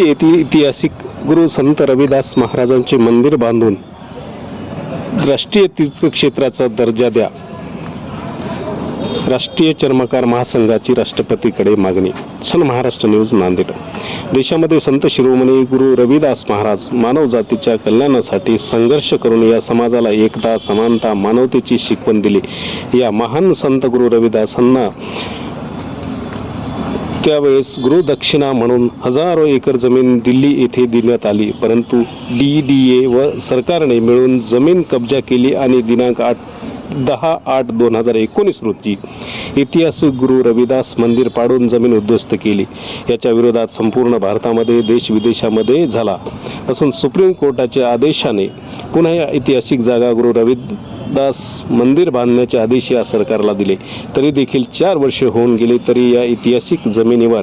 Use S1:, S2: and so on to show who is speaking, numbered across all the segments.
S1: येथील ऐतिहासिक गुरु संत रविदास महाराजांचे मंदिर बांधून राष्ट्रीय तीर्थक्षेत्राचा दर्जा द्या. राष्ट्रीय चर्मकार महासंघाची राष्ट्रपतीकडे मागणी. Sun Maharashtra news Nanded. देशामध्ये संत शिरोमणी गुरु रविदास महाराज मानव जातीच्या कल्याणासाठी संघर्ष करून या समाजाला एकता समानता मानवतेची शिकवण दिली. या महान संत गुरु रविदासांना त्यावेळेस गृहदक्षिणा म्हणून हजारो एकर जमीन दिल्ली येथे देण्यात आली. परंतु डी डी ए व सरकारने मिळून जमीन कब्जा केली आणि दिनांक आठ दहा आठ दोन हजार एकोणीस रोजी ऐतिहासिक गुरु रविदास मंदिर पाडून जमीन उद्ध्वस्त केली. याच्या विरोधात संपूर्ण भारतामध्ये देश विदेशामध्ये झाला. असून सुप्रीम कोर्टाच्या आदेशाने पुन्हा या ऐतिहासिक जागा गुरु रवी दास मंदिर बांधण्याचे आदेश या सरकारला दिले. तरी देखील चार वर्षे होऊन गेले तरी या ऐतिहासिक जमिनीवर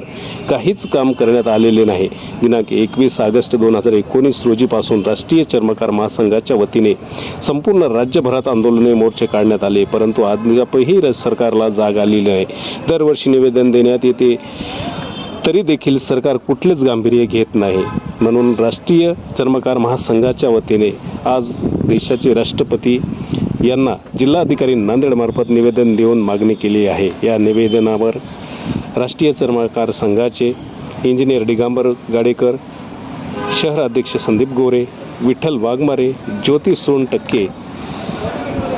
S1: काहीच काम करण्यात आलेले नाही. दिनांक एकवीस ऑगस्ट दोन हजार एकोणीस रोजीपासून राष्ट्रीय चर्मकार महासंघाच्या वतीने संपूर्ण राज्यभरात आंदोलने मोर्चे काढण्यात आले परंतु अद्यापही र- सरकारला जाग आलेली नाही दरवर्षी निवेदन देण्यात येते तरी देखील सरकार कुठलेच गांभीर्य घेत नाही. म्हणून राष्ट्रीय चर्मकार महासंघाच्या वतीने आज देशाचे राष्ट्रपती यांना जिल्हाधिकारी नांदेडमार्फत निवेदन देऊन मागणी केली आहे. या निवेदनावर राष्ट्रीय चर्मकार संघाचे इंजिनियर डिगांबर गाडेकर शहर अध्यक्ष संदीप गोरे विठ्ठल वाघमारे ज्योती सोनटक्के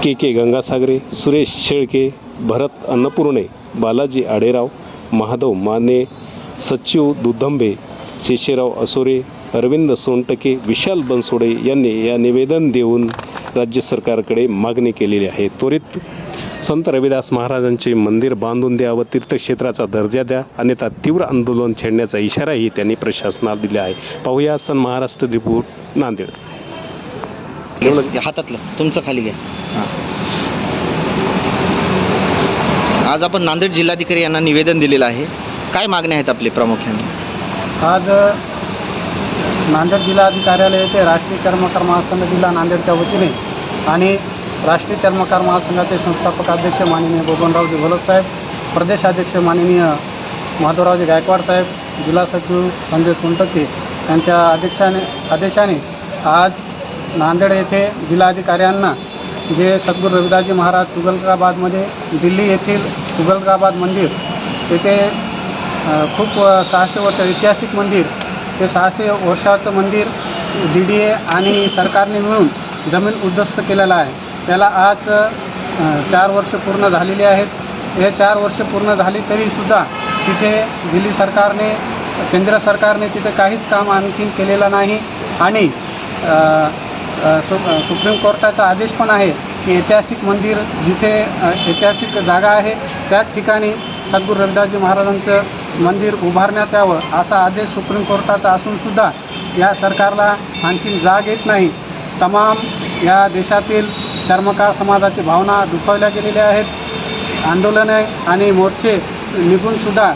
S1: के के गंगासागरे सुरेश शेळके भरत अन्नपूर्णे बालाजी आडेराव महादेव माने सचिव दुधंबे शेषेराव असोरे अरविंद सोनटके विशाल बनसोडे यांनी या निवेदन देऊन राज्य सरकारकडे मागणी केलेली आहे. त्वरित संत रविदास महाराजांचे मंदिर बांधून द्या व तीर्थक्षेत्राचा दर्जा द्या. अन्यथा तीव्र आंदोलन छेडण्याचा इशाराही त्यांनी प्रशासनाला दिला आहे. पाहूया सन महाराष्ट्र रिपोर्ट नांदेड.
S2: हातातलं. तुमचं खाली घ्या. हां. आज आपण नांदेड जिल्हाधिकारी यांना निवेदन दिलेलं आहे. काय मागण्या आहेत आपले प्रामुख्याने?
S3: आज नांदेड जिल्हाधिकार्यालय येथे राष्ट्रीय चर्मकार महासंघ जिल्हा नांदेडच्या वतीने आणि राष्ट्रीय चर्मकार महासंघाचे संस्थापक अध्यक्ष माननीय बबनरावजी घोलप साहेब प्रदेशाध्यक्ष माननीय माधवरावजी गायकवाड साहेब जिल्हा सचिव संजय सोनटके यांच्या अध्यक्षाने आदेशाने आज नांदेड येथे जिल्हाधिकाऱ्यांना जे सद्गुरू रविदासजी महाराज तुगलकाबादमध्ये दिल्ली येथील तुगलकाबाद मंदिर येथे खूप सहाशे वर्ष ऐतिहासिक मंदिर. हे सहाशे वर्षाचं मंदिर डी डी ए आणि सरकारने मिळून जमीन उद्ध्वस्त केलेलं आहे. त्याला आज चार वर्ष पूर्ण झालेली आहेत. हे चार वर्ष पूर्ण झाली तरीसुद्धा तिथे दिल्ली सरकारने केंद्र सरकारने तिथे काहीच काम आणखीन केलेलं नाही. आणि सु सुप्रीम कोर्टाचा आदेश पण आहे की ऐतिहासिक मंदिर जिथे ऐतिहासिक जागा आहे त्याच ठिकाणी सद्गुरू रविदासजी महाराजांचं मंदिर उभारण्यात यावं असा आदेश सुप्रीम कोर्टाचा असूनसुद्धा या सरकारला आणखीन जाग येत नाही. तमाम या देशातील चर्मकार समाजाची भावना दुखावल्या गेलेल्या आहेत. आंदोलने आणि मोर्चे निघूनसुद्धा